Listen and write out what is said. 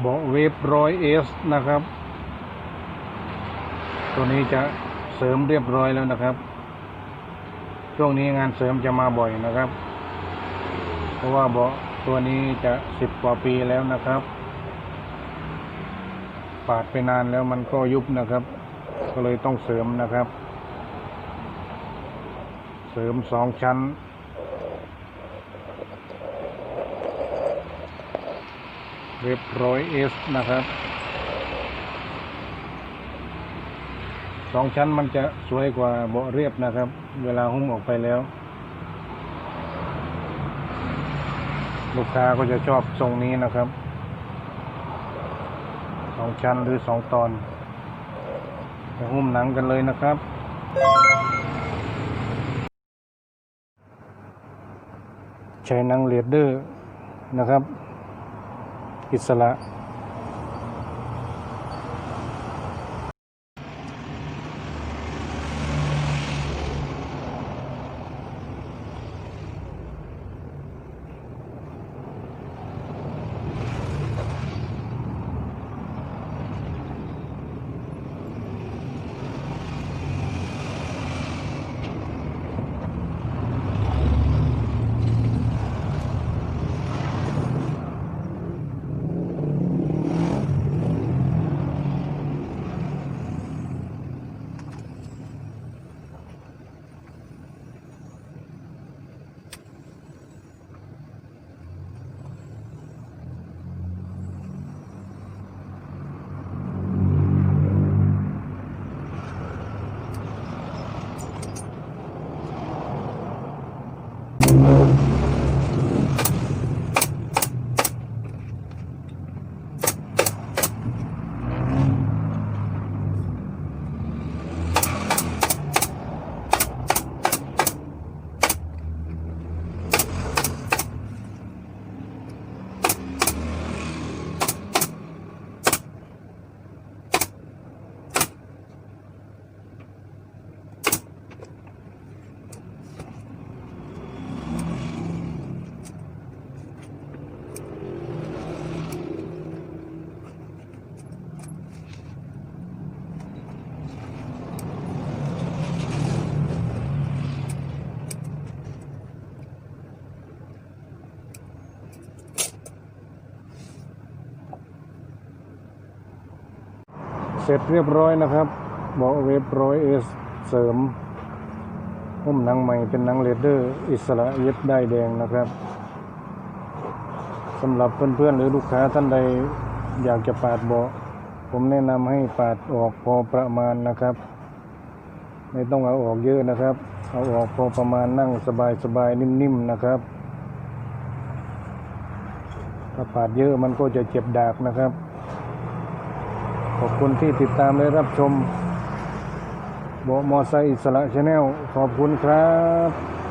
เบาะเวฟร้อยเอสนะครับ ตัวนี้จะเสริมเรียบร้อยแล้วนะครับ ช่วงนี้งานเสริมจะมาบ่อยนะครับ เพราะว่าเบาะตัวนี้จะสิบกว่าปีแล้วนะครับ ปาดไปนานแล้วมันก็ยุบนะครับ ก็เลยต้องเสริมนะครับ เสริมสองชั้น เรียบร้อยเอสนะครับสองชั้นมันจะสวยกว่าเบาะเรียบนะครับ เวลาหุ้มออกไปแล้ว ลูกค้าก็จะชอบทรงนี้นะครับสองชั้นหรือสองตอนไปหุ้มหนังกันเลยนะครับ ใช้หนังเลดเดอร์นะครับ อิสระ Amen. เสร็จเรียบร้อยนะครับเบาะเวฟร้อยเอสเสริมหุ้มหนังใหม่เป็นหนังเลดเดอร์อิสระเย็บได้แดงนะครับสำหรับเพื่อนๆหรือลูกค้าท่านใดอยากจะปาดเบาะผมแนะนำให้ปาดออกพอประมาณนะครับ ไม่ต้องเอาออกเยอะนะครับ เอาออกพอประมาณนั่งสบายๆนิ่มๆนะครับถ้าปาดเยอะมันก็จะเจ็บดากนะครับ ขอบคุณที่ติดตามและรับชมบอมอไซค์อิสระชาแนลขอบคุณครับ